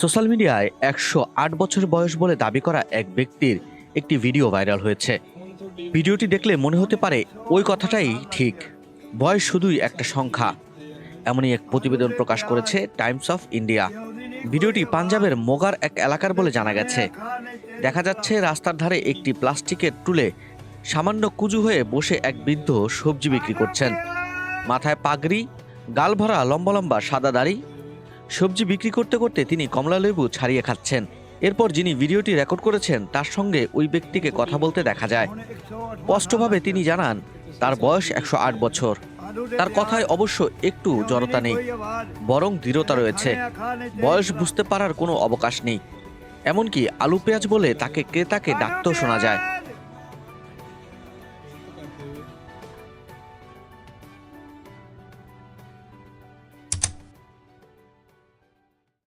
Social মিডিয়ায় একশো আট বছর বয়স বলে দাবি করা এক ব্যক্তির একটি ভিডিও ভাইরাল হয়েছে। ভিডিওটি দেখলে মনে হতে পারে ওই কথাটাই ঠিক। বয়স শুধুই একটা সংখ্যা। এমনই এক প্রতিবেদন প্রকাশ করেছে টাইমস অফ ইন্ডিয়া। ভিডিওটি পাঞ্জাবের মোগার এক এলাকার বলে জানা গেছে। দেখা যাচ্ছে রাস্তার ধারে একটি প্লাস্টিকের টুলে সামান্য কুজু হয়ে বসে এক বৃদ্ধ সবজি বিক্রি করছেন। মাথায় পাগড়ি, গাল ভরা লম্বা লম্বা সাদা দাড়ি সবজি বিক্রি করতে করতে তিনি কমলা লেবু ছাড়িয়ে খাচ্ছেন। এরপর যিনি ভিডিওটি রেকর্ড করেছেন, তার সঙ্গে ওই ব্যক্তিকে কথা বলতে দেখা যায়। স্পষ্টভাবে তিনি জানান, তার বয়স একশ আট বছর। তার কথায় অবশ্য একটু জড়তা নেই, বরং দৃঢ়তা রয়েছে। বয়স বুঝতে পারার কোনো অবকাশ নেই। এমনকি আলু পেঁয়াজ বলে তাকে ক্রেতাকে ডাকতেও শোনা যায়।